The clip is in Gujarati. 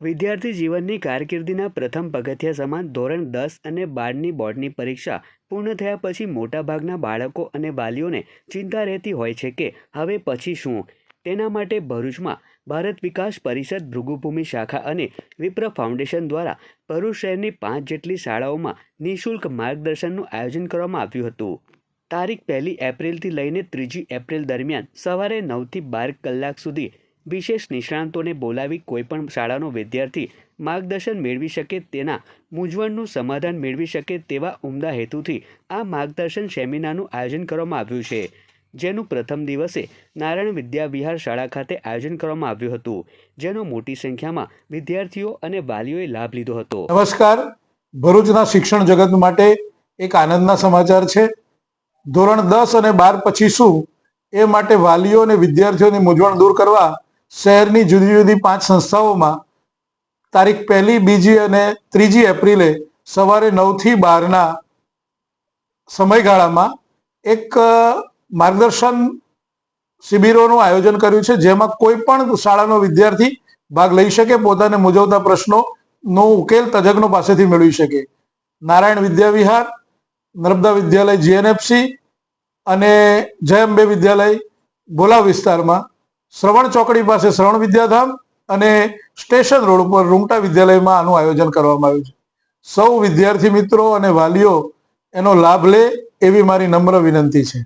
વિદ્યાર્થી જીવનની કારકિર્દીના પ્રથમ પગથિયા સમાન ધોરણ દસ અને બારની બોર્ડની પરીક્ષા પૂર્ણ થયા પછી મોટાભાગના બાળકો અને વાલીઓને ચિંતા રહેતી હોય છે કે હવે પછી શું? તેના માટે ભરૂચમાં ભારત વિકાસ પરિષદ ભૃગુભૂમિ શાખા અને વિપ્ર ફાઉન્ડેશન દ્વારા ભરૂચ શહેરની પાંચ જેટલી શાળાઓમાં નિઃશુલ્ક માર્ગદર્શનનું આયોજન કરવામાં આવ્યું હતું. તારીખ પહેલી એપ્રિલથી લઈને ત્રીજી એપ્રિલ દરમિયાન સવારે નવથી બાર કલાક સુધી વિશેષ નિષ્ણાંતોને બોલાવી કોઈપણ શાળાનો વિદ્યાર્થી માર્ગદર્શન મેળવી શકે તેના મૂંઝવણનું સમાધાન મેળવી શકે તેવા ઉમદા હેતુથી આ માર્ગદર્શન સેમિનારનું આયોજન કરવામાં આવ્યું છે, જેનું પ્રથમ દિવસે નારાયણ વિદ્યાવિહાર શાળા ખાતે આયોજન કરવામાં આવ્યું હતું, જેનો મોટી સંખ્યામાં વિદ્યાર્થીઓ અને વાલીઓએ લાભ લીધો હતો. નમસ્કાર. ભરૂચના શિક્ષણ જગત માટે એક આનંદના સમાચાર છે. ધોરણ દસ અને બાર પછી શું? એ માટે વાલીઓ અને વિદ્યાર્થીઓની મૂંઝવણ દૂર કરવા શહેરની જુદી જુદી પાંચ સંસ્થાઓમાં તારીખ પહેલી, બીજી અને ત્રીજી એપ્રિલે સવારે નવથી બારના સમયગાળામાં એક માર્ગદર્શન શિબિરોનું આયોજન કર્યું છે, જેમાં કોઈ પણ શાળાનો વિદ્યાર્થી ભાગ લઈ શકે, પોતાને મુજવતા પ્રશ્નોનો ઉકેલ તજજ્ઞો પાસેથી મેળવી શકે. નારાયણ વિદ્યાવિહાર નર્મદા વિદ્યાલય જીએનએફસી અને જય અંબે વિદ્યાલય ભોલા વિસ્તારમાં શ્રવણ ચોકડી પાસે શ્રવણ વિદ્યાધામ અને સ્ટેશન રોડ ઉપર રૂંગટા વિદ્યાલયમાં આનું આયોજન કરવામાં આવ્યું છે. સૌ વિદ્યાર્થી મિત્રો અને વાલીઓ એનો લાભ લે એવી મારી નમ્ર વિનંતી છે.